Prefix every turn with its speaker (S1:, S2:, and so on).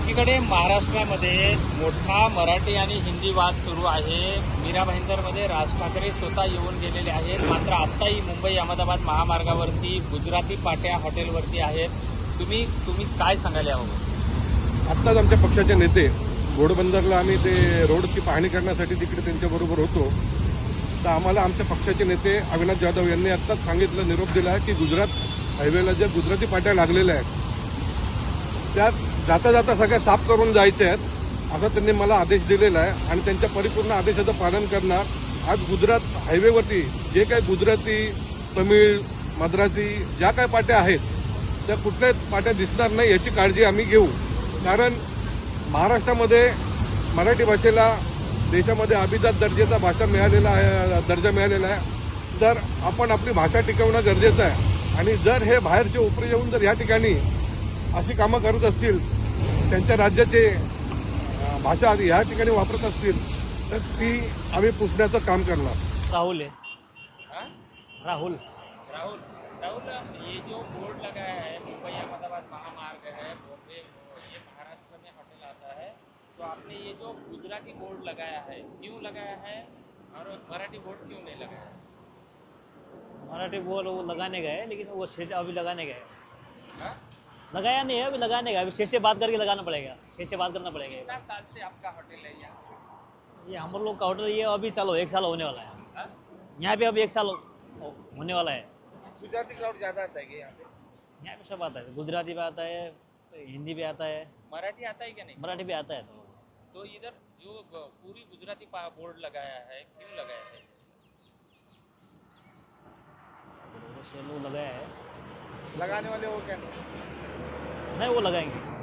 S1: एकीकडे महाराष्ट्रामध्ये मोठा मराठी आणि हिंदी वाद सुरू आहे. मीरा भाईंदरमध्ये राज ठाकरे स्वतः येऊन गेलेले आहेत. मात्र आत्ताही मुंबई अहमदाबाद महामार्गावरती गुजराती पाट्या हॉटेलवरती आहेत. तुम्ही तुम्ही काय सांगायला हवं
S2: आत्ताच आमच्या पक्षाचे नेते घोडबंदरला आम्ही ते रोडची पाहणी करण्यासाठी तिकडे त्यांच्याबरोबर होतो. तर आम्हाला आमच्या पक्षाचे नेते अविनाश जाधव यांनी आत्ताच सांगितलं निरोप दिला आहे की गुजरात हायवेला ज्या गुजराती पाट्या लागलेल्या आहेत त्यात जाता जाता सगळ्या साफ करून जायच्या आहेत असा त्यांनी मला आदेश दिलेला आहे आणि त्यांच्या परिपूर्ण आदेशाचं पालन करणार. आज गुजरात हायवेवरती जे काही गुजराती तमिळ मद्रासी ज्या काही पाट्या आहेत त्या कुठल्याच पाट्या दिसणार नाही याची काळजी आम्ही घेऊ. कारण महाराष्ट्रामध्ये मराठी भाषेला देशामध्ये अभिजात दर्जाचा भाषा मिळालेला आहे दर्जा मिळालेला आहे. तर आपण आपली भाषा टिकवणं गरजेचं आहे. आणि जर हे बाहेरचे उपरी येऊन जर या ठिकाणी अशी कामं करत असतील त्यांच्या राज्याचे भाषा ह्या ठिकाणी वापरत असतील तर ती आम्ही पुसण्याचं काम करणार.
S3: राहुल है
S1: हाँ?
S3: राहुल.
S1: राहुल. राहुल ये जो बोर्ड लगाया है मुंबई अहमदाबाद महामार्ग है बॉम्बे ये महाराष्ट्र में होटल आता है तो आपने ये जो गुजराती बोर्ड लगाया है क्यों लगाया है? और मराठी बोर्ड क्यों नहीं लगाया?
S3: मराठी बोल वो लगाने गए लेकिन वो सेठ अभी लगाने गए।
S1: हाँ?
S3: लगाया नहीं है अभी लगाने का अभी सेठ से बात करके लगाना पड़ेगा। सेठ से बात करना पड़ेगा।
S1: कितना साल से आपका होटल है यहाँ?
S3: ये हम लोग का होटल ये अभी चालू एक साल होने वाला है।
S1: हाँ?
S3: यहाँ पे अभी एक साल होने वाला है।
S4: गुजराती क्राउड ज़्यादा आता है यहाँ पे?
S3: यहाँ पे सब आता है। गुजराती भी आता है हिंदी भी आता है।
S1: मराठी आता है क्या नहीं?
S3: मराठी भी आता है तो।
S1: तो इधर जो पूरी गुजराती बोर्ड लगाया है क्यों लगाया है?
S3: वो लगाया है।
S4: लगाने वाले हो क्या नहीं?
S3: नहीं वो लगाएँगे।